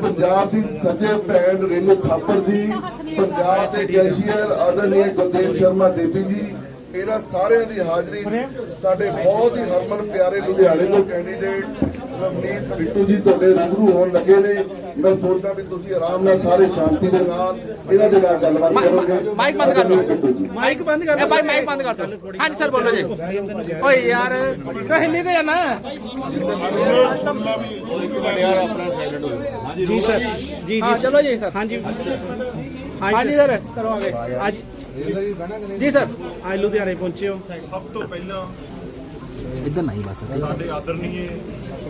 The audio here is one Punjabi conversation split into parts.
ਪੰਜਾਬ ਦੀ ਸੱਚੇ ਭੈਣ ਰੇਨੂ ਥਾਪਰ ਜੀ ਪੰਜਾਬ ਦੇ ਕੈਸ਼ੀਅਰ ਆਦਰਨੀ ਸ਼ਰਮਾ ਦੇਵੀ ਜੀ ਇਹਨਾਂ ਸਾਰਿਆਂ ਦੀ ਹਾਜ਼ਰੀ 'ਚ ਸਾਡੇ ਬਹੁਤ ਹੀ ਹਰਮਨ ਪਿਆਰੇ ਲੁਧਿਆਣੇ ਤੋਂ ਕੈਂਡੀਡੇਟ ਰਵਨੀਤ ਬਿੱਟੂ ਜੀ ਤੁਹਾਡੇ ਰੂਬਰੂ ਹੋਣ ਲੱਗੇ ਨੇ। ਮੈਂ ਸੋਚਦਾ ਵੀ ਤੁਸੀਂ ਆਰਾਮ ਨਾਲ ਸਾਰੇ ਸ਼ਾਂਤੀ ਦੇ ਨਾਲ ਇਹਨਾਂ ਦੇ ਨਾਲ ਗੱਲਬਾਤ ਕਰੋਗੇ। ਮਾਈਕ ਬੰਦ ਕਰ ਲਓ। ਬਿੱਟੂ ਜੀ। ਮਾਈਕ ਬੰਦ ਕਰ ਇਹ ਭਾਈ ਮਾਈਕ ਬੰਦ ਕਰ ਦੋ ਹਾਂਜੀ ਸਰ ਬੋਲੋ ਜੀ। ਓਏ ਯਾਰ ਕਹਨੇ ਕੋ ਜਾਣਾ। ਜੀ ਸਰ। ਜੀ ਹਾਂ ਚਲੋ ਜੀ ਸਰ। ਹਾਂਜੀ। ਹਾਂਜੀ ਸਰ ਕਰੋ ਆਗੇ ਅੱਜ ਜੀ ਸਰ। ਅੱਜ ਲੁਧਿਆਣੇ ਪਹੁੰਚੇ ਹੋ। ਸਭ ਤੋਂ ਪਹਿਲਾਂ ਇਧਰ ਨਹੀਂ ਬਸ ਸਾਡੇ ਆਦਰਨੀਏ ਲੁਧਿਆਣਾ ਤੋਂ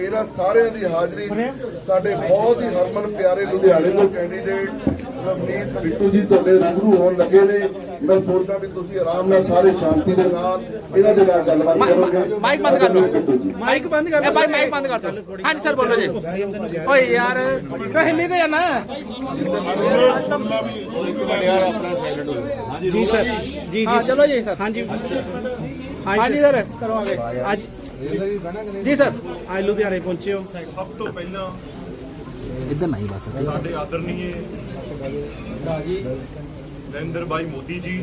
ਇਹਨਾਂ ਸਾਰਿਆਂ ਦੀ ਹਾਜ਼ਰੀ 'ਚ ਸਾਡੇ ਬਹੁਤ ਹੀ ਹਰਮਨ ਪਿਆਰੇ ਲੁਧਿਆਣੇ ਤੋਂ ਕੈਂਡੀਡੇਟ ਰਵਨੀਤ ਬਿੱਟੂ ਜੀ ਤੁਹਾਡੇ ਰੂਬਰੂ ਹੋਣ ਲੱਗੇ ਨੇ। ਮੈਂ ਸੋਚਦਾ ਵੀ ਤੁਸੀਂ ਆਰਾਮ ਨਾਲ ਸਾਰੇ ਸ਼ਾਂਤੀ ਦੇ ਨਾਲ ਇਹਨਾਂ ਦੇ ਨਾਲ ਗੱਲਬਾਤ ਕਰੋਗੇ। ਮਾਈਕ ਬੰਦ ਕਰ ਲਓ। ਜੀ। ਮਾਈਕ ਬੰਦ ਕਰ ਇਹ ਭਾਈ ਮਾਈਕ ਬੰਦ ਕਰ ਦੋ ਹਾਂਜੀ ਸਰ ਬੋਲੋ ਜੀ। ਓਏ ਯਾਰ ਕਹਨੇ ਕੋ ਜਾਣਾ ਜੀ ਸਰ। ਜੀ ਹਾਂ ਚਲੋ ਜੀ ਸਰ। ਹਾਂਜੀ। ਹਾਂਜੀ ਸਰ ਕਰੋ ਆਗੇ ਅੱਜ ਜੀ ਸਰ ਅੱਜ ਲੁਧਿਆਣੇ ਪਹੁੰਚੇ ਹੋ। ਸਭ ਤੋਂ ਪਹਿਲਾਂ ਇਧਰ ਨਹੀਂ ਬਸ ਸਾਡੇ ਆਦਰਨੀਏ ਨਰਿੰਦਰ ਭਾਈ ਮੋਦੀ ਜੀ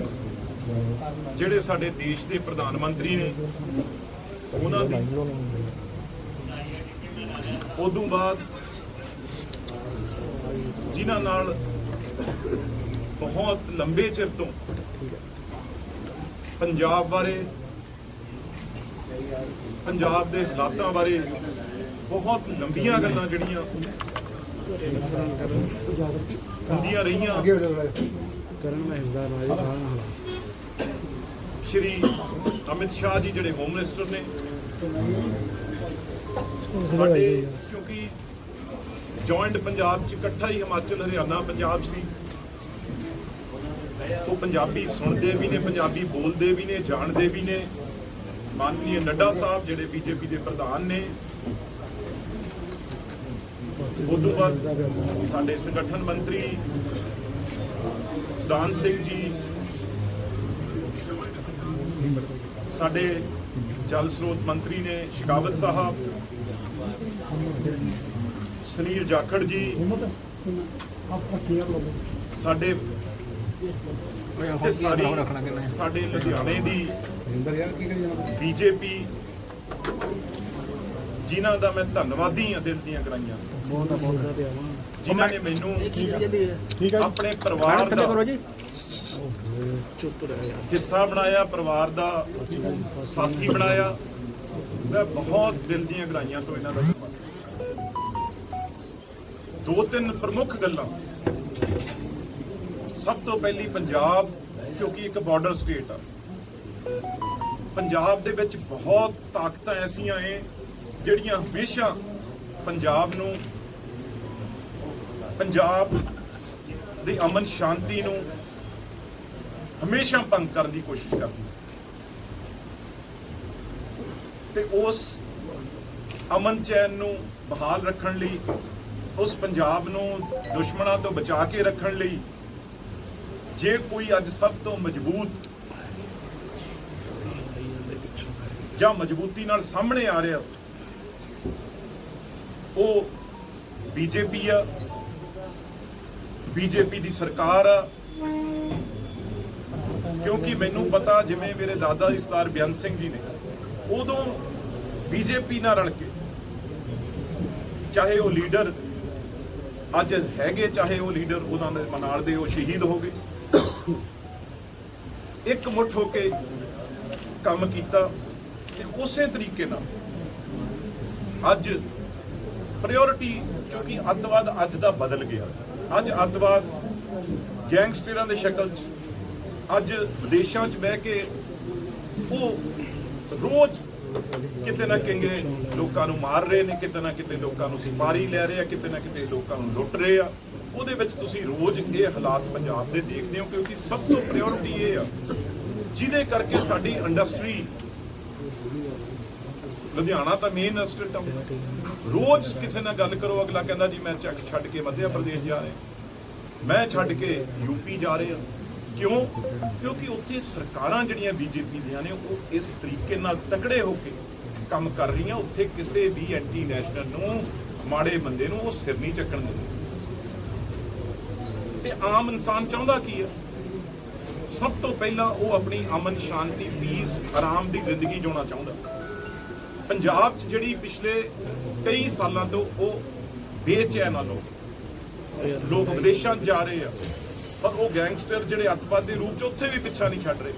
ਜਿਹੜੇ ਸਾਡੇ ਦੇਸ਼ ਦੇ ਪ੍ਰਧਾਨ ਮੰਤਰੀ ਨੇ ਉਹਨਾਂ ਦੀ ਉਦੋਂ ਬਾਅਦ ਜਿਨ੍ਹਾਂ ਨਾਲ ਬਹੁਤ ਲੰਬੇ ਚਿਰ ਤੋਂ ਪੰਜਾਬ ਬਾਰੇ ਪੰਜਾਬ ਦੇ ਹਾਲਾਤਾਂ ਬਾਰੇ ਬਹੁਤ ਲੰਬੀਆਂ ਗੱਲਾਂ ਜਿਹੜੀਆਂ ਹੁੰਦੀਆਂ ਰਹੀਆਂ। ਕਰਨ ਮਹਿੰਦਾ ਨਾਲ ਸ਼੍ਰੀ ਅਮਿਤ ਸ਼ਾਹ ਜੀ ਜਿਹੜੇ ਹੋਮ ਮਿਨਿਸਟਰ ਨੇ ਸਾਡੇ ਕਿਉਂਕਿ ਜੁਆਇੰਟ ਪੰਜਾਬ ਚ ਇਕੱਠਾ ਹੀ ਹਿਮਾਚਲ ਹਰਿਆਣਾ ਪੰਜਾਬ ਸੀ। ਤੋਂ ਪੰਜਾਬੀ ਸੁਣਦੇ ਵੀ ਨੇ ਪੰਜਾਬੀ ਬੋਲਦੇ ਵੀ ਨੇ ਜਾਣਦੇ ਵੀ ਨੇ। ਮਾਨਨੀय ਨੱਡਾ ਸਾਹਿਬ ਜਿਹੜੇ ਬੀਜੇਪੀ ਦੇ ਪ੍ਰਧਾਨ ਨੇ। ਉਦੋਂ ਬਾਅਦ ਸਾਡੇ ਸੰਗਠਨ ਮੰਤਰੀ ਦਾਨ ਸਿੰਘ ਜੀ ਸਾਡੇ ਜਲ ਸਰੋਤ ਮੰਤਰੀ ਨੇ ਸ਼ਿਕਾਵਤ ਸਾਹਿਬ ਸੁਨੀਲ ਜਾਖੜ ਜੀ ਸਾਡੇ ਸਾਡੇ ਲੁਧਿਆਣੇ ਦੀ ਬੀਜੇਪੀ ਜਿਨ੍ਹਾਂ ਦਾ ਮੈਂ ਧੰਨਵਾਦੀ ਹਾਂ ਦਿਲ ਦੀਆਂ ਕਰਾਈਆਂ ਜਿਨ੍ਹਾਂ ਨੇ ਮੈਨੂੰ ਆਪਣੇ ਪਰਿਵਾਰ ਥੱਲੇ ਕਰੋ ਦਾ ਜੀ ਹਿੱਸਾ ਬਣਾਇਆ ਪਰਿਵਾਰ ਦਾ ਸਾਥੀ ਬਣਾਇਆ। ਮੈਂ ਬਹੁਤ ਦਿਲ ਦੀਆਂ ਗਰਾਈਆਂ ਤੋਂ ਇਹਨਾਂ ਦਾ ਧੰਨਵਾਦ ਦੋ ਤਿੰਨ ਪ੍ਰਮੁੱਖ ਗੱਲਾਂ। ਸਭ ਤੋਂ ਪਹਿਲੀ ਪੰਜਾਬ ਕਿਉਂਕਿ ਇੱਕ ਬਾਰਡਰ ਸਟੇਟ ਆ। ਪੰਜਾਬ ਦੇ ਵਿੱਚ ਬਹੁਤ ਤਾਕਤਾਂ ਐਸੀਆਂ ਏ ਜਿਹੜੀਆਂ ਹਮੇਸ਼ਾ ਪੰਜਾਬ ਨੂੰ, ਪੰਜਾਬ ਦੀ ਅਮਨ ਸ਼ਾਂਤੀ ਨੂੰ ਹਮੇਸ਼ਾ ਭੰਗ ਕਰਨ ਦੀ ਕੋਸ਼ਿਸ਼ ਕਰਦੀ ਹੈ। ਤੇ ਉਸ ਅਮਨ ਚੈਨ ਨੂੰ ਬਹਾਲ ਰੱਖਣ ਲਈ, ਉਸ ਪੰਜਾਬ ਨੂੰ ਦੁਸ਼ਮਣਾਂ ਤੋਂ ਬਚਾ ਕੇ ਰੱਖਣ ਲਈ, ਜੇ ਕੋਈ ਅੱਜ ਸਭ ਤੋਂ ਮਜ਼ਬੂਤ ਜਾਂ ਮਜ਼ਬੂਤੀ ਨਾਲ ਸਾਹਮਣੇ ਆ ਰਿਹਾ ਉਹ ਬੀਜੇਪੀ ਆ, ਬੀਜੇਪੀ ਦੀ ਸਰਕਾਰ ਆ। ਕਿਉਂਕਿ ਮੈਨੂੰ ਪਤਾ, ਜਿਵੇਂ ਮੇਰੇ ਦਾਦਾ ਜੀ ਸਰਦਾਰ ਬਿਆਨ ਸਿੰਘ ਜੀ ਨੇ, ਉਦੋਂ ਬੀਜੇਪੀ ਨਾਲ ਰਲ ਕੇ, ਚਾਹੇ ਉਹ ਲੀਡਰ ਅੱਜ ਹੈਗੇ, ਚਾਹੇ ਉਹ ਲੀਡਰ ਉਹਨਾਂ ਦੇ ਮਨਾਲ ਦੇ ਉਹ ਸ਼ਹੀਦ ਹੋ ਗਏ। ਇੱਕ ਮੁੱਠ ਹੋ ਕੇ ਕੰਮ ਕੀਤਾ। ਤੇ ਉਸੇ ਤਰੀਕੇ ਨਾਲ ਅੱਜ ਪ੍ਰਾਇੋਰਟੀ ਕਿਉਂਕਿ ਅੱਤਵਾਦ ਅੱਜ ਦਾ ਬਦਲ ਗਿਆ। ਅੱਜ ਅੱਤਵਾਦ ਗੈਂਗਸਟਰਾਂ ਦੇ ਸ਼ਕਲ 'ਚ, ਅੱਜ ਵਿਦੇਸ਼ਾਂ 'ਚ ਬਹਿ ਕੇ ਉਹ ਰੋਜ਼ ਕਿਤੇ ਨਾ ਕਿਤੇ ਲੋਕਾਂ ਨੂੰ ਮਾਰ ਰਹੇ ਨੇ, ਕਿਤੇ ਨਾ ਕਿਤੇ ਲੋਕਾਂ ਨੂੰ ਸਪਾਰੀ ਲੈ ਰਹੇ ਆ, ਕਿਤੇ ਨਾ ਕਿਤੇ ਲੋਕਾਂ ਨੂੰ ਲੁੱਟ ਰਹੇ ਆ। ਉਹਦੇ ਵਿੱਚ ਤੁਸੀਂ ਰੋਜ਼ ਇਹ ਹਾਲਾਤ ਪੰਜਾਬ ਦੇ ਦੇਖਦੇ ਹੋ ਕਿਉਂਕਿ ਸਭ ਤੋਂ ਪ੍ਰਾਇੋਰਟੀ ਇਹ ਆ, ਜਿਹਦੇ ਕਰਕੇ ਸਾਡੀ ਇੰਡਸਟਰੀ ਲੁਧਿਆਣਾ ਤਾਂ ਮੇਨ ਇੰਡਸਟਰੀ ਟਾਊਨ ਰੋਜ਼ ਕਿਸੇ ਨਾਲ ਗੱਲ ਕਰੋ, ਅਗਲਾ ਕਹਿੰਦਾ ਜੀ ਮੈਂ ਚੱਕ ਛੱਡ ਕੇ ਮੱਧ ਪ੍ਰਦੇਸ਼ ਜਾ ਰਿਹਾ। ਮੈਂ ਛੱਡ ਕੇ ਯੂਪੀ ਜਾ ਰਿਹਾ। ਕਿਉਂ? ਕਿਉਂਕਿ ਉੱਥੇ ਸਰਕਾਰਾਂ ਜਿਹੜੀਆਂ ਬੀਜੇਪੀ ਦੀਆਂ ਨੇ, ਉਹ ਇਸ ਤਰੀਕੇ ਨਾਲ ਤਕੜੇ ਹੋ ਕੇ ਕੰਮ ਕਰ ਰਹੀਆਂ। ਉੱਥੇ ਕਿਸੇ ਵੀ ਐਂਟੀ ਨੈਸ਼ਨਲ ਨੂੰ, ਮਾੜੇ ਬੰਦੇ ਨੂੰ ਉਹ ਸਿਰ ਨਹੀਂ ਚੱਕਣ ਦਿੰਦੇ। ਤੇ ਆਮ ਇਨਸਾਨ ਚਾਹੁੰਦਾ ਕੀ ਆ? ਸਭ ਤੋਂ ਪਹਿਲਾਂ ਉਹ ਆਪਣੀ ਅਮਨ ਸ਼ਾਂਤੀ ਪੀਸ ਆਰਾਮ ਦੀ ਜ਼ਿੰਦਗੀ ਜਿਉਣਾ ਚਾਹੁੰਦਾ। ਪੰਜਾਬ 'ਚ ਜਿਹੜੀ ਪਿਛਲੇ ਕਈ ਸਾਲਾਂ ਤੋਂ ਉਹ ਬੇਚੈਨ ਆ ਲੋਕ। ਲੋਕ ਵਿਦੇਸ਼ਾਂ ਜਾ ਰਹੇ ਆ। ਪਰ ਉਹ ਗੈਂਗਸਟਰ ਜਿਹੜੇ ਅੱਤਵਾਦ ਦੇ ਰੂਪ 'ਚ ਉੱਥੇ ਵੀ ਪਿੱਛਾ ਨਹੀਂ ਛੱਡ ਰਹੇ।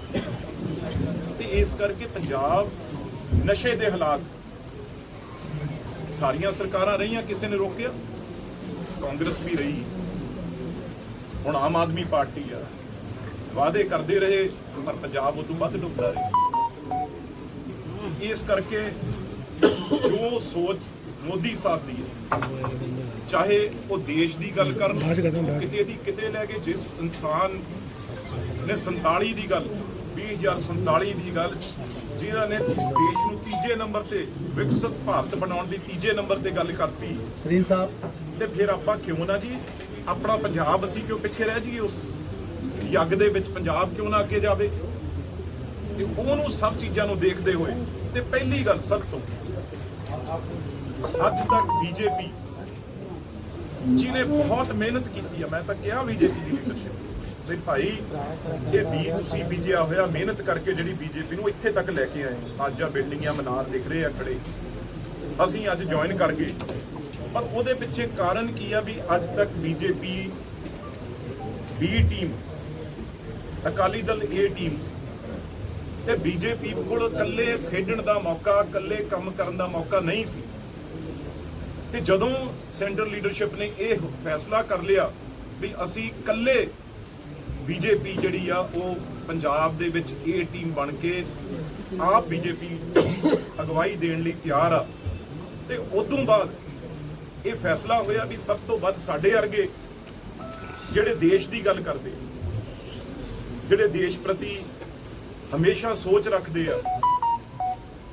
ਤੇ ਇਸ ਕਰਕੇ ਪੰਜਾਬ ਨਸ਼ੇ ਦੇ ਹਾਲਾਤ ਸਾਰੀਆਂ ਸਰਕਾਰਾਂ ਰਹੀਆਂ, ਕਿਸੇ ਨੇ ਰੋਕਿਆ? ਕਾਂਗਰਸ ਵੀ ਰਹੀ। ਹੁਣ ਆਮ ਆਦਮੀ ਪਾਰਟੀ ਆ। ਵਾਅਦੇ ਕਰਦੇ ਰਹੇ, ਪਰ ਪੰਜਾਬ ਉਦੋਂ ਵੱਧ ਡੁੱਬਦਾ ਰਿਹਾ। ਇਸ ਕਰਕੇ ਜੋ ਸੋਚ ਮੋਦੀ ਸਾਹਿਬ ਦੀ ਹੈ। ਚਾਹੇ ਉਹ ਦੇਸ਼ ਦੀ ਗੱਲ ਕਰਨ ਕਿਤੇ ਦੀ ਕਿਤੇ ਲੈ ਕੇ ਜਿਸ ਇਨਸਾਨ ਨੇ 47 ਦੀ ਗੱਲ 20047 ਦੀ ਗੱਲ ਜਿਨ੍ਹਾਂ ਨੇ ਦੇਸ਼ ਨੂੰ ਤੀਜੇ ਨੰਬਰ ਤੇ ਵਿਕਸਿਤ ਭਾਰਤ ਬਣਾਉਣ ਦੀ ਤੀਜੇ ਨੰਬਰ ਤੇ ਗੱਲ ਕਰਤੀ। ਕਰੀਮ ਸਾਹਿਬ। ਤੇ ਫਿਰ ਆਪਾਂ ਕਿਉਂ ਨਾ ਜੀ ਆਪਣਾ ਪੰਜਾਬ ਅਸੀਂ ਕਿਉਂ ਪਿੱਛੇ ਰਹਿ ਜਾਈਏ ਉਸ ਯੱਗ ਦੇ ਵਿੱਚ? ਪੰਜਾਬ ਕਿਉਂ ਨਾ ਅੱਗੇ ਜਾਵੇ? ਤੇ ਉਹਨੂੰ ਸਭ ਚੀਜ਼ਾਂ ਨੂੰ ਦੇਖਦੇ ਹੋਏ ਤੇ ਪਹਿਲੀ ਗੱਲ ਸਭ ਤੋਂ ਅੱਜ ਤੱਕ ਬੀਜੇਪੀ ਜਿਹਨੇ ਬਹੁਤ ਮਿਹਨਤ ਕੀਤੀ ਆ। ਮੈਂ ਤਾਂ ਕਿਹਾ ਬੀਜੇਪੀ ਦੀ ਲੀਡਰਸ਼ਿਪ ਵੀ ਭਾਈ, ਇਹ ਵੀ ਤੁਸੀਂ ਬੀਜਿਆ ਹੋਇਆ, ਮਿਹਨਤ ਕਰਕੇ ਜਿਹੜੀ ਬੀਜੇਪੀ ਨੂੰ ਇੱਥੇ ਤੱਕ ਲੈ ਕੇ ਆਏ ਅੱਜ ਆ ਬਿਲਡਿੰਗਾਂ ਮਨਾਰ ਦਿਖ ਰਹੇ ਆ ਖੜੇ। ਅਸੀਂ ਅੱਜ ਜੁਆਇਨ ਕਰ ਗਏ। ਪਰ ਉਹਦੇ ਪਿੱਛੇ ਕਾਰਨ ਕੀ ਆ ਵੀ ਅੱਜ ਤੱਕ BJP B team Akali Dal A team ਸੀ ਤੇ ਬੀਜੇਪੀ ਕੋਲ ਇਕੱਲੇ ਖੇਡਣ ਦਾ ਮੌਕਾ, ਇਕੱਲੇ ਕੰਮ ਕਰਨ ਦਾ ਮੌਕਾ ਨਹੀਂ ਸੀ। ਤੇ ਜਦੋਂ ਸੈਂਟਰਲ ਲੀਡਰਸ਼ਿਪ ਨੇ ਇਹ ਫੈਸਲਾ ਕਰ ਲਿਆ ਵੀ ਅਸੀਂ ਇਕੱਲੇ ਬੀਜੇਪੀ ਜਿਹੜੀ ਆ, ਉਹ ਪੰਜਾਬ ਦੇ ਵਿੱਚ ਇਹ ਟੀਮ ਬਣ ਕੇ ਆਪ ਬੀਜੇਪੀ ਅਗਵਾਈ ਦੇਣ ਲਈ ਤਿਆਰ ਆ। ਤੇ ਉਦੋਂ ਬਾਅਦ ਇਹ ਫੈਸਲਾ ਹੋਇਆ ਵੀ ਸਭ ਤੋਂ ਵੱਧ ਸਾਡੇ ਵਰਗੇ ਜਿਹੜੇ ਦੇਸ਼ ਦੀ ਗੱਲ ਕਰਦੇ, ਜਿਹੜੇ ਦੇਸ਼ ਪ੍ਰਤੀ ਹਮੇਸ਼ਾ ਸੋਚ ਰੱਖਦੇ ਆ।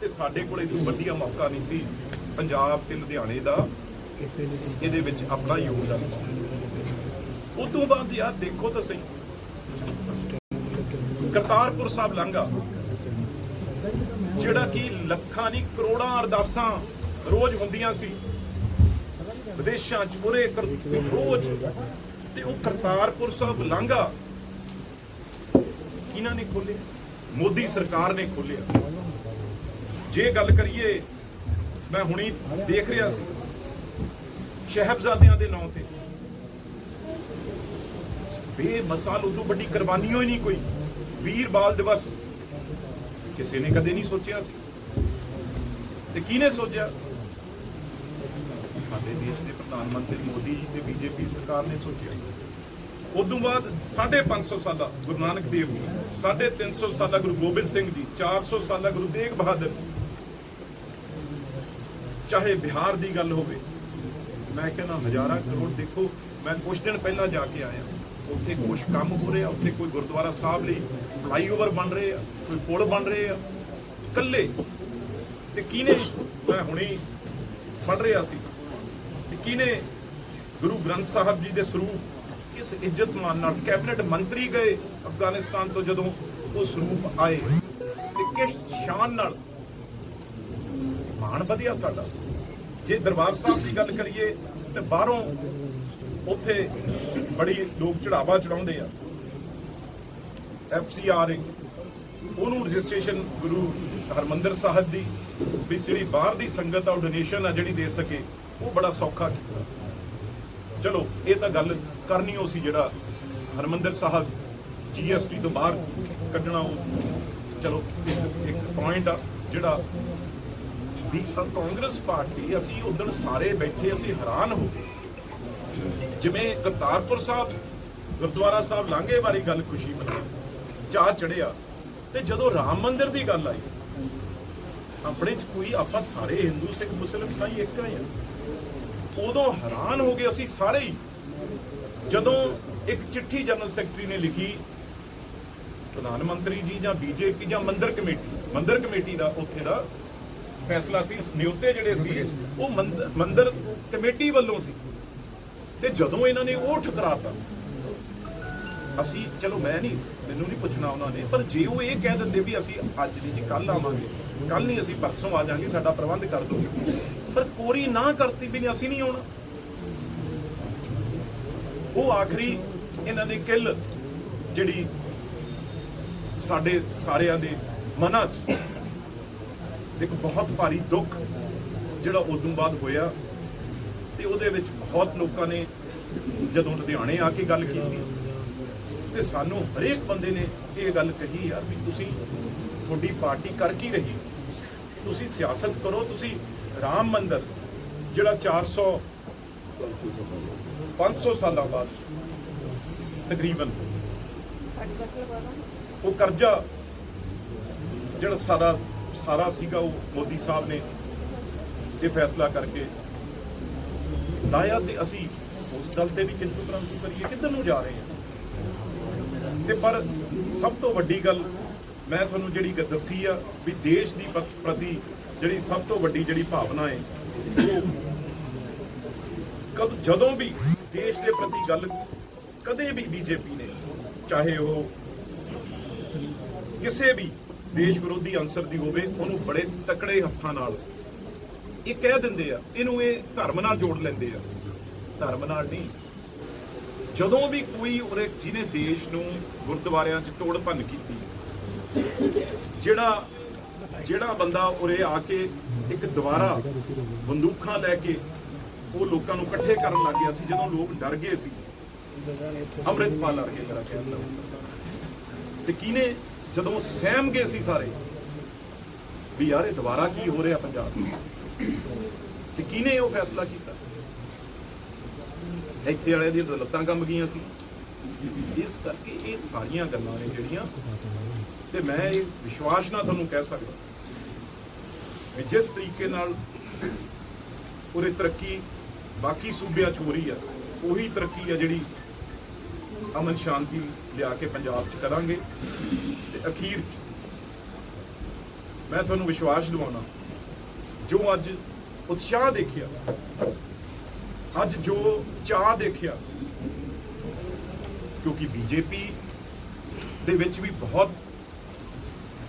ਤੇ ਸਾਡੇ ਕੋਲ ਇਹ ਵਧੀਆ ਮੌਕਾ ਨਹੀਂ ਸੀ। ਪੰਜਾਬ ਤੇ ਲੁਧਿਆਣੇ ਦਾ ਇਹਦੇ ਵਿੱਚ ਆਪਣਾ ਯੋਗਦਾਨ ਉਸ ਤੋਂ ਬਾਅਦ ਯਾਰ ਦੇਖੋ ਤਾਂ ਸਹੀ। ਕਰਤਾਰਪੁਰ ਸਾਹਿਬ ਲਾਂਘਾ। ਜਿਹੜਾ ਕਿ ਲੱਖਾਂ ਨਹੀਂ, ਕਰੋੜਾਂ ਅਰਦਾਸਾਂ ਰੋਜ਼ ਹੁੰਦੀਆਂ ਸੀ। ਵਿਦੇਸ਼ਾਂ ਚ ਉਰੇ ਰੋਜ਼। ਤੇ ਉਹ ਕਰਤਾਰਪੁਰ ਸਾਹਿਬ ਲਾਂਘਾ। ਕਿਹਨਾਂ ਨੇ ਖੋਲਿਆ ਮੋਦੀ ਸਰਕਾਰ ਨੇ ਖੋਲਿਆ ਜੇ ਗੱਲ ਕਰੀਏ, ਮੈਂ ਹੁਣੀ ਦੇਖ ਰਿਹਾ ਸੀ, ਸ਼ਹਿਬਜ਼ਾਦਿਆਂ ਦੇ ਨਾਂ ਤੇ। ਬੇਮਸਾਲ ਉਦੋਂ ਵੱਡੀ ਕੁਰਬਾਨੀ ਹੋਈ ਨਹੀਂ ਕੋਈ। ਵੀਰ ਬਾਲ ਦਿਵਸ। ਕਿਸੇ ਨੇ ਕਦੇ ਨਹੀਂ ਸੋਚਿਆ ਸੀ। ਤੇ ਕਿਹਨੇ ਸੋਚਿਆ? ਸਾਡੇ ਦੇਸ਼ ਦੇ ਪ੍ਰਧਾਨ ਮੰਤਰੀ ਮੋਦੀ ਜੀ ਤੇ ਬੀਜੇਪੀ ਸਰਕਾਰ ਨੇ ਸੋਚਿਆ। ਉਦੋਂ ਬਾਅਦ 550 ਸਾਲਾ ਗੁਰੂ ਨਾਨਕ ਦੇਵ ਜੀ 350 ਸਾਲਾ ਗੁਰੂ ਗੋਬਿੰਦ ਸਿੰਘ ਜੀ 400 ਸਾਲਾ ਗੁਰੂ ਤੇਗ ਬਹਾਦਰ ਜੀ। ਚਾਹੇ ਬਿਹਾਰ ਦੀ ਗੱਲ ਹੋਵੇ, ਮੈਂ ਕਹਿੰਦਾ ਹਜ਼ਾਰਾਂ ਕਰੋੜ ਦੇਖੋ, ਮੈਂ ਕੁਝ ਦਿਨ ਪਹਿਲਾਂ ਜਾ ਕੇ ਆਇਆ। ਉੱਥੇ ਕੁਝ ਕੰਮ ਹੋ ਰਿਹਾ, ਉੱਥੇ ਕੋਈ ਗੁਰਦੁਆਰਾ ਸਾਹਿਬ ਲਈ ਫਲਾਈਓਵਰ ਬਣ ਰਹੇ ਆ, ਕੋਈ ਪੁਲ ਬਣ ਰਹੇ ਆ। ਕੱਲੇ ਤੇ ਕਿਹਨੇ, ਮੈਂ ਹੁਣੇ ਪੜ ਰਿਹਾ ਸੀ। ਕਿ ਕਿਹਨੇ ਗੁਰੂ ਗ੍ਰੰਥ ਸਾਹਿਬ ਜੀ ਦੇ ਸਰੂਪ ਕਿਸ ਇੱਜ਼ਤ ਮਾਨ ਨਾਲ ਕੈਬਨਿਟ ਮੰਤਰੀ ਗਏ ਅਫਗਾਨਿਸਤਾਨ ਤੋਂ ਜਦੋਂ ਉਹ ਸਰੂਪ ਆਏ? ਤੇ ਕਿਸ ਸ਼ਾਨ ਨਾਲ? ਮਾਣ ਵਧੀਆ ਸਾਡਾ। ਜੇ ਦਰਬਾਰ ਸਾਹਿਬ ਦੀ ਗੱਲ ਕਰੀਏ, ਤੇ ਬਾਹਰੋਂ ਉੱਥੇ ਬੜੀ ਲੋਕ ਚੜਾਵਾ ਚੜਾਉਂਦੇ ਆ। ਐਫਸੀਆਰ ਉਹਨੂੰ ਰਜਿਸਟ੍ਰੇਸ਼ਨ ਗੁਰੂ ਹਰਮੰਦਰ ਸਾਹਿਬ ਦੀ, ਵੀ ਜਿਹੜੀ ਬਾਹਰ ਦੀ ਸੰਗਤ ਆ ਡੋਨੇਸ਼ਨ ਆ ਜਿਹੜੀ ਦੇ ਸਕੇ, ਉਹ ਬੜਾ ਸੌਖਾ ਕੀਤਾ। ਚਲੋ, ਇਹ ਤਾਂ ਗੱਲ ਕਰਨੀ ਉਹ ਸੀ ਜਿਹੜਾ ਹਰਮੰਦਰ ਸਾਹਿਬ ਜੀਐਸਟੀ ਤੋਂ ਬਾਹਰ ਕੱਢਣਾ ਉਹ। ਚਲੋ, ਇੱਕ- ਪੁਆਇੰਟ ਆ ਜਿਹੜਾ ਵੀ ਕਾਂਗਰਸ ਪਾਰਟੀ, ਅਸੀਂ ਉਦੋਂ ਸਾਰੇ ਬੈਠੇ, ਅਸੀਂ ਹੈਰਾਨ ਹੋ ਗਏ। ਜਿਵੇਂ ਕਰਤਾਰਪੁਰ ਸਾਹਿਬ, ਗੁਰਦੁਆਰਾ ਸਾਹਿਬ ਲਾਂਘੇ ਬਾਰੇ ਗੱਲ ਖੁਸ਼ੀ ਮਨਾਈ ਚਾਹ ਚੜਿਆ ਤੇ ਜਦੋਂ ਰਾਮ ਮੰਦਿਰ ਦੀ ਗੱਲ ਆਈ, ਆਪਣੇ ਚ ਕੋਈ, ਆਪਾਂ ਸਾਰੇ ਹਿੰਦੂ, ਸਿੱਖ, ਮੁਸਲਿਮ ਸਾਈ ਇੱਕ ਹੀ ਆ। ਉਦੋਂ ਹੈਰਾਨ ਹੋ ਗਏ ਅਸੀਂ ਸਾਰੇ ਹੀ, ਜਦੋਂ ਇੱਕ ਚਿੱਠੀ ਜਨਰਲ ਸੈਕਟਰੀ ਨੇ ਲਿਖੀ, ਪ੍ਰਧਾਨ ਮੰਤਰੀ ਜੀ ਜਾਂ ਬੀਜੇਪੀ ਜਾਂ ਮੰਦਰ ਕਮੇਟੀ ਮੰਦਰ ਕਮੇਟੀ ਦਾ ਉੱਥੇ ਦਾ ਫੈਸਲਾ ਸੀ, ਨਿਯੁਕਤੇ ਜਿਹੜੇ ਸੀ, ਉਹ ਮੰਦਰ ਕਮੇਟੀ ਵੱਲੋਂ ਸੀ। ਤੇ ਜਦੋਂ ਇਹਨਾਂ ਨੇ ਉਹ ਠੁਕਰਾਤਾ, ਅਸੀਂ, ਚਲੋ ਮੈਂ ਨਹੀਂ, ਮੈਨੂੰ ਨਹੀਂ ਪੁੱਛਣਾ ਉਹਨਾਂ ਨੇ, ਪਰ ਜੇ ਉਹ ਇਹ ਕਹਿ ਦਿੰਦੇ ਵੀ ਅਸੀਂ ਅੱਜ ਨਹੀਂ ਜੀ ਕੱਲ ਆਵਾਂਗੇ ਕੱਲ ਨਹੀਂ ਅਸੀਂ, ਪਰਸੋਂ ਆ ਜਾਾਂਗੇ, ਸਾਡਾ ਪ੍ਰਬੰਧ ਕਰ ਦੋਗੇ। ਪਰ ਕੋਰੀ ਨਾ ਕਰਤੀ ਵੀ ਨਹੀਂ, ਅਸੀਂ ਨਹੀਂ ਆਉਣਾ। ਉਹ ਆਖਰੀ ਇਹਨਾਂ ਦੀ ਕਿੱਲ ਜਿਹੜੀ ਸਾਡੇ ਸਾਰਿਆਂ ਦੇ ਮਨਾਂ 'ਚ ਇੱਕ ਬਹੁਤ ਭਾਰੀ ਦੁੱਖ ਜਿਹੜਾ ਉਦੋਂ ਬਾਅਦ ਹੋਇਆ ਤੇ ਉਹਦੇ ਵਿੱਚ ਬਹੁਤ ਲੋਕਾਂ ਨੇ ਜਦੋਂ ਲੁਧਿਆਣੇ ਆ ਕੇ ਗੱਲ ਕੀਤੀ ਤੇ ਸਾਨੂੰ ਹਰੇਕ ਬੰਦੇ ਨੇ ਇਹ ਗੱਲ ਕਹੀ, ਯਾਰ ਵੀ ਤੁਸੀਂ ਤੁਹਾਡੀ ਪਾਰਟੀ ਕਰ ਕੀ ਰਹੀ? ਤੁਸੀਂ ਸਿਆਸਤ ਕਰੋ, ਤੁਸੀਂ ਰਾਮ ਮੰਦਰ, ਜਿਹੜਾ 400 500 ਸਾਲਾਂ ਬਾਅਦ ਤਕਰੀਬਨ ਉਹ ਕਰਜ਼ਾ ਜਿਹੜਾ ਸਾਰਾ ਸਾਰਾ ਸੀਗਾ ਉਹ ਮੋਦੀ ਸਾਹਿਬ ਨੇ ਇਹ ਫੈਸਲਾ ਕਰਕੇ ਲਾਇਆ ਤੇ ਅਸੀਂ ਉਸ ਦਲ ਤੇ ਵੀ ਕਿੰਤੂ ਪਰੰਤੂ ਕਰੀਏ, ਕਿੱਧਰ ਨੂੰ ਜਾ ਰਹੇ ਹਾਂ? ਤੇ ਪਰ ਸਭ ਤੋਂ ਵੱਡੀ ਗੱਲ ਮੈਂ ਤੁਹਾਨੂੰ ਜਿਹੜੀ ਦੱਸੀ ਆ ਵੀ ਦੇਸ਼ ਦੀ ਪ੍ਰਤੀ ਜਿਹੜੀ ਸਭ ਤੋਂ ਵੱਡੀ ਜਿਹੜੀ ਭਾਵਨਾ ਹੈ, ਕਦ ਜਦੋਂ ਵੀ ਦੇਸ਼ ਦੇ ਪ੍ਰਤੀ ਗੱਲ ਕਦੇ ਵੀ ਬੀਜੇਪੀ ਨੇ, ਚਾਹੇ ਉਹ ਕਿਸੇ ਵੀ ਦੇਸ਼ ਵਿਰੋਧੀ ਅੰਸਰ ਦੀ ਹੋਵੇ, ਉਹਨੂੰ ਬੜੇ ਤਕੜੇ ਹੱਥਾਂ ਨਾਲ ਇਹ ਕਹਿ ਦਿੰਦੇ ਆ, ਇਹਨੂੰ ਇਹ ਧਰਮ ਨਾਲ ਜੋੜ ਲੈਂਦੇ ਆ। ਧਰਮ ਨਾਲ ਨਹੀਂ। ਜਦੋਂ ਵੀ ਕੋਈ ਉਰੇ ਜਿਹਨੇ ਦੇਸ਼ ਨੂੰ ਗੁਰਦੁਆਰਿਆਂ 'ਚ ਤੋੜ ਭੰਨ ਕੀਤੀ, ਜਿਹੜਾ ਜਿਹੜਾ ਬੰਦਾ ਉਰੇ ਆ ਕੇ ਇੱਕ ਦੁਬਾਰਾ ਬੰਦੂਕਾਂ ਲੈ ਕੇ ਉਹ ਲੋਕਾਂ ਨੂੰ ਇਕੱਠੇ ਕਰਨ ਲੱਗ ਗਿਆ ਸੀ, ਜਦੋਂ ਲੋਕ ਡਰ ਗਏ ਸੀ। ਅੰਮ੍ਰਿਤਪਾਲ ਵਰਗੇ ਜਿਹੜਾ ਕਹਿੰਦਾ ਤੇ ਕਿਹਨੇ ਜਦੋਂ ਸਹਿਮ ਗਏ ਸੀ ਸਾਰੇ ਵੀ ਯਾਰ ਇਹ ਦੁਬਾਰਾ ਕੀ ਹੋ ਰਿਹਾ ਪੰਜਾਬ ਤੇ ਕਿਹਨੇ ਉਹ ਫੈਸਲਾ ਕੀਤਾ? ਇੱਥੇ ਵਾਲੇ ਦੀਆਂ ਤਾਂ ਲੱਤਾਂ ਕੰਬ ਗਈਆਂ ਸੀ। ਇਸ ਕਰਕੇ ਇਹ ਸਾਰੀਆਂ ਗੱਲਾਂ ਨੇ ਜਿਹੜੀਆਂ, ਤੇ ਮੈਂ ਇਹ ਵਿਸ਼ਵਾਸ ਨਾਲ ਤੁਹਾਨੂੰ ਕਹਿ ਸਕਦਾ। ਵੀ ਜਿਸ ਤਰੀਕੇ ਨਾਲ ਪੂਰੀ ਤਰੱਕੀ, ਬਾਕੀ ਸੂਬਿਆਂ 'ਚ ਹੋ ਰਹੀ ਆ, ਉਹੀ ਤਰੱਕੀ ਆ ਜਿਹੜੀ ਅਮਨ ਸ਼ਾਂਤੀ ਲਿਆ ਕੇ ਪੰਜਾਬ 'ਚ ਕਰਾਂਗੇ ਤੇ ਅਖੀਰ 'ਚ ਮੈਂ ਤੁਹਾਨੂੰ ਵਿਸ਼ਵਾਸ ਦਿਵਾਉਣਾ, ਜੋ ਅੱਜ ਉਤਸ਼ਾਹ ਦੇਖਿਆ, ਅੱਜ ਜੋ ਚਾਹ ਦੇਖਿਆ, ਕਿਉਂਕਿ ਬੀਜੇਪੀ ਦੇ ਵਿੱਚ ਵੀ ਬਹੁਤ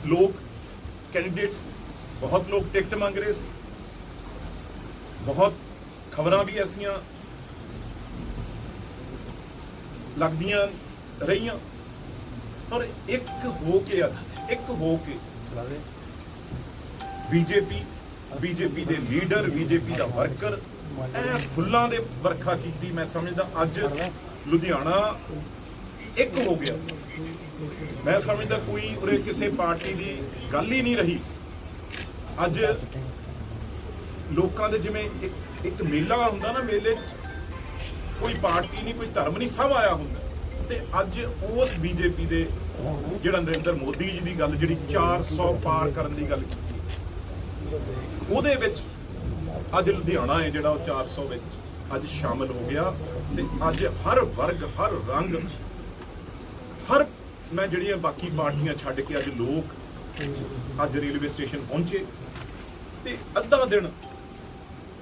ਲੋਕ ਕੈਂਡੀਡੇਟਸ ਬਹੁਤ ਲੋਕ ਟਿਕਟ ਮੰਗ ਰਹੇ ਸੀ ਬਹੁਤ ਖਬਰਾਂ ਵੀ ਐਸੀਆਂ ਲੱਗਦੀਆਂ ਰਹੀਆਂ ਪਰ ਇੱਕ ਹੋ ਕੇ ਅੱਜ ਇੱਕ ਹੋ ਕੇ ਬੀਜੇਪੀ ਬੀਜੇਪੀ ਦੇ ਲੀਡਰ ਬੀਜੇਪੀ ਦਾ ਵਰਕਰ ਐ ਫੁੱਲਾਂ ਦੇ ਵਰਖਾ ਕੀਤੀ ਮੈਂ ਸਮਝਦਾ ਅੱਜ ਲੁਧਿਆਣਾ ਇੱਕ ਹੋ ਗਿਆ ਮੈਂ ਸਮਝਦਾ ਕੋਈ ਉਰੇ ਕਿਸੇ ਪਾਰਟੀ ਦੀ ਗੱਲ ਹੀ ਨਹੀਂ ਰਹੀ ਅੱਜ ਲੋਕਾਂ ਦੇ ਜਿਵੇਂ ਇੱਕ ਇੱਕ ਮੇਲਾ ਹੁੰਦਾ ਨਾ, ਮੇਲੇ ਕੋਈ ਪਾਰਟੀ ਨਹੀਂ, ਕੋਈ ਧਰਮ ਨਹੀਂ, ਸਭ ਆਇਆ ਹੁੰਦਾ। ਤੇ ਅੱਜ ਉਸ ਬੀਜੇਪੀ ਦੇ ਜਿਹੜਾ ਨਰਿੰਦਰ ਮੋਦੀ ਜੀ ਦੀ ਗੱਲ, ਜਿਹੜੀ 400 ਪਾਰ ਕਰਨ ਦੀ ਗੱਲ ਕੀਤੀ। ਉਹਦੇ ਵਿੱਚ ਅੱਜ ਲੁਧਿਆਣਾ ਹੈ, ਜਿਹੜਾ ਉਹ 400 ਵਿੱਚ ਅੱਜ ਸ਼ਾਮਲ ਹੋ ਗਿਆ। ਤੇ ਅੱਜ ਹਰ ਵਰਗ, ਹਰ ਰੰਗ, ਹਰ ਮੈਂ ਜਿਹੜੀਆਂ ਬਾਕੀ ਪਾਰਟੀਆਂ ਛੱਡ ਕੇ ਅੱਜ ਲੋਕ ਅੱਜ ਰੇਲਵੇ ਸਟੇਸ਼ਨ ਪਹੁੰਚੇ ਤੇ ਅੱਧਾ ਦਿਨ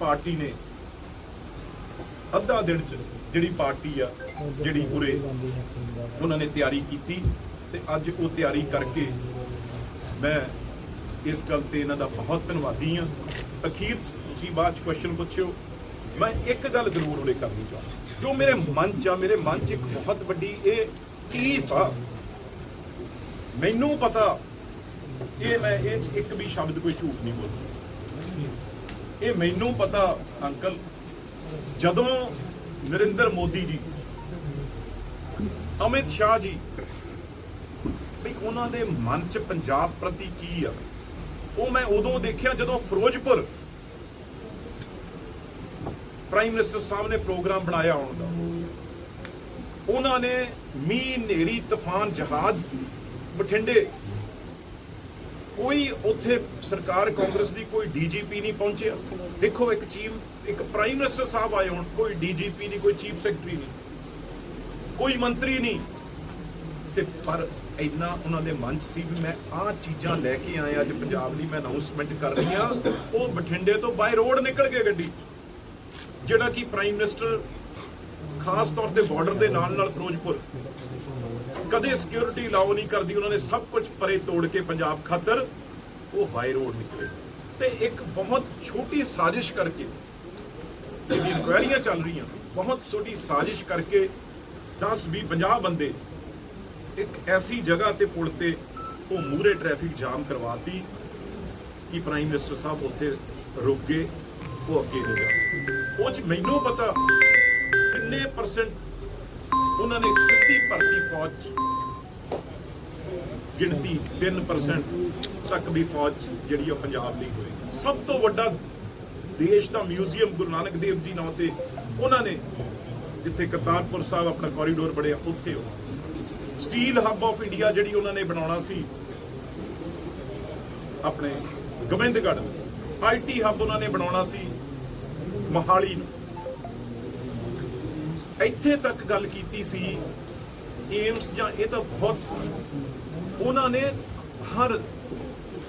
ਪਾਰਟੀ ਨੇ ਅੱਧਾ ਦਿਨ ਚ ਜਿਹੜੀ ਪਾਰਟੀ ਆ, ਜਿਹੜੀ ਪੂਰੇ ਉਹਨਾਂ ਨੇ ਤਿਆਰੀ ਕੀਤੀ ਤੇ ਅੱਜ ਉਹ ਤਿਆਰੀ ਕਰਕੇ ਮੈਂ ਇਸ ਗੱਲ ਤੇ ਇਹਨਾਂ ਦਾ ਬਹੁਤ ਧੰਨਵਾਦੀ ਹਾਂ। ਅਖੀਰ 'ਚ ਤੁਸੀਂ ਬਾਅਦ ਚ ਕੁਐਸਚਨ ਪੁੱਛਿਓ। ਮੈਂ ਇੱਕ ਗੱਲ ਜ਼ਰੂਰ ਉਰੇ ਕਰਨੀ ਚਾਹੁੰਦਾ। ਜੋ ਮੇਰੇ ਮਨ 'ਚ ਆ, ਮੇਰੇ ਮਨ 'ਚ ਇੱਕ ਬਹੁਤ ਵੱਡੀ ਇਹ ਟੀਸ ਆ ਮੈਨੂੰ ਪਤਾ ਇਹ ਮੈਂ ਇਹ 'ਚ ਇੱਕ ਵੀ ਸ਼ਬਦ ਕੋਈ ਝੂਠ ਨਹੀਂ ਬੋਲਦਾ। ਇਹ ਮੈਨੂੰ ਪਤਾ, ਅੰਕਲ, ਜਦੋਂ ਨਰਿੰਦਰ ਮੋਦੀ ਜੀ, ਅਮਿਤ ਸ਼ਾਹ ਜੀ ਵੀ ਉਹਨਾਂ ਦੇ ਮਨ 'ਚ ਪੰਜਾਬ ਪ੍ਰਤੀ ਕੀ ਆ, ਉਹ ਮੈਂ ਉਦੋਂ ਦੇਖਿਆ ਜਦੋਂ ਫਿਰੋਜ਼ਪੁਰ ਪ੍ਰਾਈਮ ਮਿਨਿਸਟਰ ਸਾਹਿਬ ਨੇ ਪ੍ਰੋਗਰਾਮ ਬਣਾਇਆ ਆਉਣ ਦਾ। ਉਹਨਾਂ ਨੇ ਮੀਂਹ, ਹਨੇਰੀ, ਤੂਫਾਨ, ਜਹਾਜ਼, ਬਠਿੰਡੇ ਕੋਈ ਉੱਥੇ ਸਰਕਾਰ ਕਾਂਗਰਸ ਦੀ ਕੋਈ ਡੀਜੀਪੀ ਨਹੀਂ ਪਹੁੰਚਿਆ। ਦੇਖੋ ਇੱਕ ਚੀਫ, ਇੱਕ ਪ੍ਰਾਈਮ ਮਿਨਿਸਟਰ ਸਾਹਿਬ ਆਏ ਹੁਣ, ਕੋਈ ਡੀਜੀਪੀ ਨਹੀਂ, ਕੋਈ ਚੀਫ ਸੈਕਟਰੀ ਨਹੀਂ, ਕੋਈ ਮੰਤਰੀ ਨਹੀਂ। ਤੇ ਪਰ ਇੰਨਾ ਉਹਨਾਂ ਦੇ ਮਨ 'ਚ ਸੀ ਵੀ ਮੈਂ ਆਹ ਚੀਜ਼ਾਂ ਲੈ ਕੇ ਆਇਆ, ਅੱਜ ਪੰਜਾਬ ਲਈ ਮੈਂ ਅਨਾਉਂਸਮੈਂਟ ਕਰ ਰਹੀ ਆ ਉਹ ਬਠਿੰਡੇ ਤੋਂ ਬਾਈ ਰੋਡ ਨਿਕਲ ਕੇ ਗੱਡੀ। ਜਿਹੜਾ ਕਿ ਪ੍ਰਾਈਮ ਮਿਨਿਸਟਰ ਖਾਸ ਤੌਰ ਤੇ ਬਾਰਡਰ ਦੇ ਨਾਲ ਨਾਲ ਫਿਰੋਜ਼ਪੁਰ। ਕਦੇ ਸਿਕਿਉਰਿਟੀ ਲਾਓ ਨਹੀਂ ਕਰਦੀ, ਉਹਨਾਂ ਨੇ ਸਭ ਕੁਝ ਪਰੇ ਤੋੜ ਕੇ ਪੰਜਾਬ ਖਾਤਰ ਉਹ ਬਾਈ ਰੋਡ ਨਿਕਲੇ। ਤੇ ਇੱਕ ਬਹੁਤ ਛੋਟੀ ਸਾਜ਼ਿਸ਼ ਕਰਕੇ ਜਿਹਦੀ ਇਨਕੁਆਇਰੀਆਂ ਚੱਲ ਰਹੀਆਂ, ਬਹੁਤ ਛੋਟੀ ਸਾਜ਼ਿਸ਼ ਕਰਕੇ 10 20 50 ਬੰਦੇ ਇੱਕ ਐਸੀ ਜਗ੍ਹਾ ਤੇ ਪੁਲ ਤੇ ਉਹ ਮੂਰੇ ਟ੍ਰੈਫਿਕ ਜਾਮ ਕਰਵਾਤੀ ਕਿ ਪ੍ਰਾਈਮ ਮਿਨਿਸਟਰ ਸਾਹਿਬ ਉੱਥੇ ਰੁਕ ਗਏ, ਉਹ ਅੱਗੇ ਹੋ ਗਿਆ। ਉਹ ਚ ਮੈਨੂੰ ਪਤਾ ਕਿੰਨੇ ਪਰਸੈਂਟ ਉਹਨਾਂ ਨੇ ਸਿੱਧੀ ਭਰਤੀ ਫੌਜ ਗਿਣਤੀ 3% ਤੱਕ ਦੀ ਫੌਜ ਜਿਹੜੀ ਉਹ ਪੰਜਾਬ ਦੀ ਹੋਈ। ਸਭ ਤੋਂ ਵੱਡਾ ਦੇਸ਼ ਦਾ ਮਿਊਜ਼ੀਅਮ ਗੁਰੂ ਨਾਨਕ ਦੇਵ ਜੀ ਨਾਂ ਤੇ ਉਹਨਾਂ ਨੇ ਜਿੱਥੇ ਕਰਤਾਰਪੁਰ ਸਾਹਿਬ ਆਪਣਾ ਕੋਰੀਡੋਰ ਬਣਿਆ, ਉੱਥੇ ਉਹ। ਸਟੀਲ ਹੱਬ ਆਫ ਇੰਡੀਆ ਜਿਹੜੀ ਉਹਨਾਂ ਨੇ ਬਣਾਉਣਾ ਸੀ, ਆਪਣੇ ਗੋਬਿੰਦਗੜ੍ਹ। ਆਈਟੀ ਹੱਬ ਉਹਨਾਂ ਨੇ ਬਣਾਉਣਾ ਸੀ, ਮਹਾਲੀ ਨੂੰ। ਇੱਥੇ ਤੱਕ ਗੱਲ ਕੀਤੀ ਸੀ, ਏਮਸ ਜਾਂ ਇਹ ਤਾਂ ਬਹੁਤ ਉਹਨਾਂ ਨੇ ਹਰ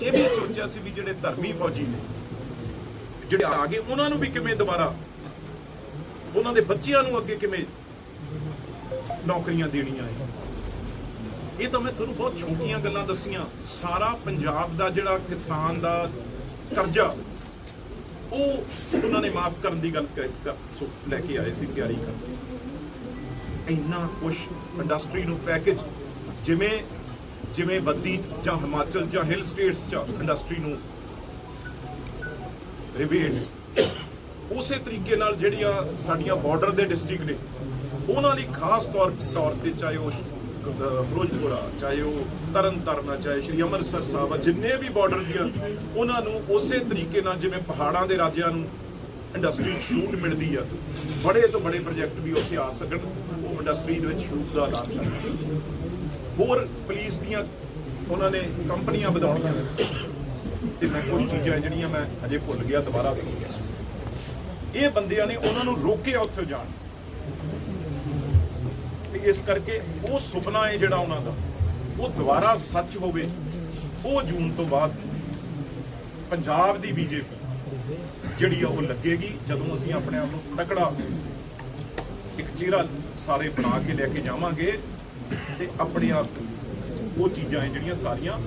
ਇਹ ਵੀ ਸੋਚਿਆ ਸੀ ਵੀ ਜਿਹੜੇ ਧਰਮੀ ਫੌਜੀ ਨੇ, ਜਿਹੜੇ ਆ ਗਏ, ਉਹਨਾਂ ਨੂੰ ਵੀ ਕਿਵੇਂ ਦੁਬਾਰਾ ਉਹਨਾਂ ਦੇ ਬੱਚਿਆਂ ਨੂੰ ਅੱਗੇ ਕਿਵੇਂ ਨੌਕਰੀਆਂ ਦੇਣੀਆਂ ਹੈ ਇਹ ਤਾਂ ਮੈਂ ਤੁਹਾਨੂੰ ਬਹੁਤ ਛੋਟੀਆਂ ਗੱਲਾਂ ਦੱਸੀਆਂ। ਸਾਰਾ ਪੰਜਾਬ ਦਾ ਜਿਹੜਾ ਕਿਸਾਨ ਦਾ ਕਰਜ਼ਾ, ਉਹ ਉਹਨਾਂ ਨੇ ਮਾਫ ਕਰਨ ਦੀ ਗੱਲ ਕਰ ਸੋ ਲੈ ਕੇ ਆਏ ਸੀ ਤਿਆਰੀ ਕਰਨ। ਇੰਨਾ ਕੁਝ ਇੰਡਸਟਰੀ ਨੂੰ ਪੈਕੇਜ ਜਿਵੇਂ ਜਿਵੇਂ ਬੱਦੀ ਜਾਂ ਹਿਮਾਚਲ ਜਾਂ ਹਿਲ ਸਟੇਟਸ ਚ ਇੰਡਸਟਰੀ ਨੂੰ ਰਿਬੇਟ ਉਸੇ ਤਰੀਕੇ ਨਾਲ ਜਿਹੜੀਆਂ ਸਾਡੀਆਂ ਬਾਰਡਰ ਦੇ ਡਿਸਟ੍ਰਿਕਟ ਨੇ ਉਹਨਾਂ ਲਈ ਖਾਸ ਤੌਰ ਤੌਰ ਤੇ ਚਾਹੇ ਉਹ ਅਹ, ਫਿਰੋਜ਼ਪੁਰ ਆ ਚਾਹੇ ਉਹ ਤਰਨ ਤਾਰਨ ਆ ਚਾਹੇ ਸ਼੍ਰੀ ਅੰਮ੍ਰਿਤਸਰ ਸਾਹਿਬ ਆ ਜਿੰਨੇ ਵੀ ਬਾਰਡਰ ਦੀਆਂ ਉਹਨਾਂ ਨੂੰ ਉਸੇ ਤਰੀਕੇ ਨਾਲ ਜਿਵੇਂ ਪਹਾੜਾਂ ਦੇ ਰਾਜਿਆਂ ਨੂੰ ਇੰਡਸਟਰੀ ਸ਼ੂਟ ਮਿਲਦੀ ਆ ਬੜੇ ਤੋਂ ਬੜੇ ਪ੍ਰੋਜੈਕਟ ਵੀ ਉੱਥੇ ਆ ਸਕਣ। ਇੰਡਸਟਰੀ ਦੇ ਵਿੱਚ ਸ਼ੂਟ ਦਾ ਐਲਾਨ ਲੈਣ ਹੋਰ ਪੁਲਿਸ ਦੀਆਂ ਉਹਨਾਂ ਨੇ ਕੰਪਨੀਆਂ ਵਧਾਉਣੀਆਂ ਤੇ ਮੈਂ ਕੁਝ ਚੀਜ਼ਾਂ ਜਿਹੜੀਆਂ ਮੈਂ ਅਜੇ ਭੁੱਲ ਗਿਆ, ਦੁਬਾਰਾ ਭੁੱਲ ਗਿਆ ਇਹ ਬੰਦਿਆਂ ਨੇ ਉਹਨਾਂ ਨੂੰ ਰੋਕਿਆ ਉੱਥੇ ਜਾਣ। ਤੇ ਇਸ ਕਰਕੇ ਉਹ ਸੁਪਨਾ ਹੈ ਜਿਹੜਾ ਉਹਨਾਂ ਦਾ, ਉਹ ਦੁਬਾਰਾ ਸੱਚ ਹੋਵੇ, ਉਹ ਜੂਨ ਤੋਂ ਬਾਅਦ ਪੰਜਾਬ ਦੀ ਬੀਜੇਪੀ, ਜਿਹੜੀ ਆ ਉਹ ਲੱਗੇਗੀ, ਜਦੋਂ ਅਸੀਂ ਆਪਣੇ ਆਪ ਨੂੰ ਤਕੜਾ ਇੱਕ ਚਿਹਰਾ ਸਾਰੇ ਬਣਾ ਕੇ ਲੈ ਕੇ ਜਾਵਾਂਗੇ ਤੇ ਆਪਣੇ ਆਪ ਉਹ ਚੀਜ਼ਾਂ ਹੈ ਜਿਹੜੀਆਂ ਸਾਰੀਆਂ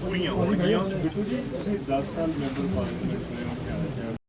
ਪੂਰੀਆਂ ਹੋਣਗੀਆਂ। ਬਿੱਟੂ ਜੀ, ਤੁਸੀਂ 10 ਸਾਲ ਮੈਂਬਰ ਪਾਰਲੀਮੈਂਟ ਰਹੇ